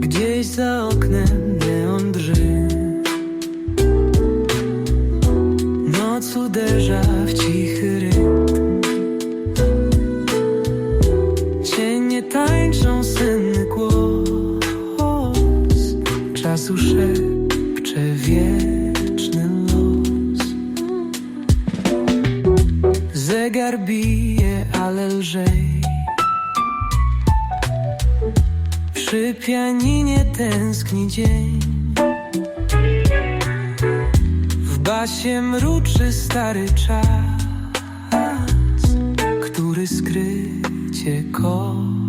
Gdzieś za oknem neon drży. Noc uderza w cichy rytm. Cienie tańczą senny głos. Czasu szepcze Zegar bije, ale lżej. Przy pianinie tęskni dzień. W basie mruczy stary czas Który skrycie kocha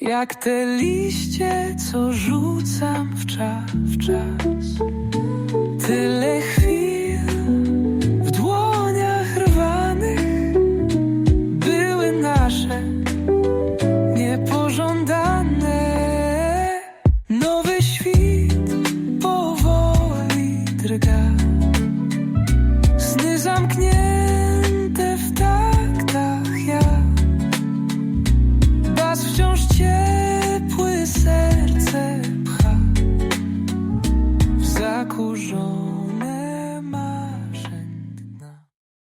Jak te liście, co rzucam w czas, w czas. Tyle chwil różą.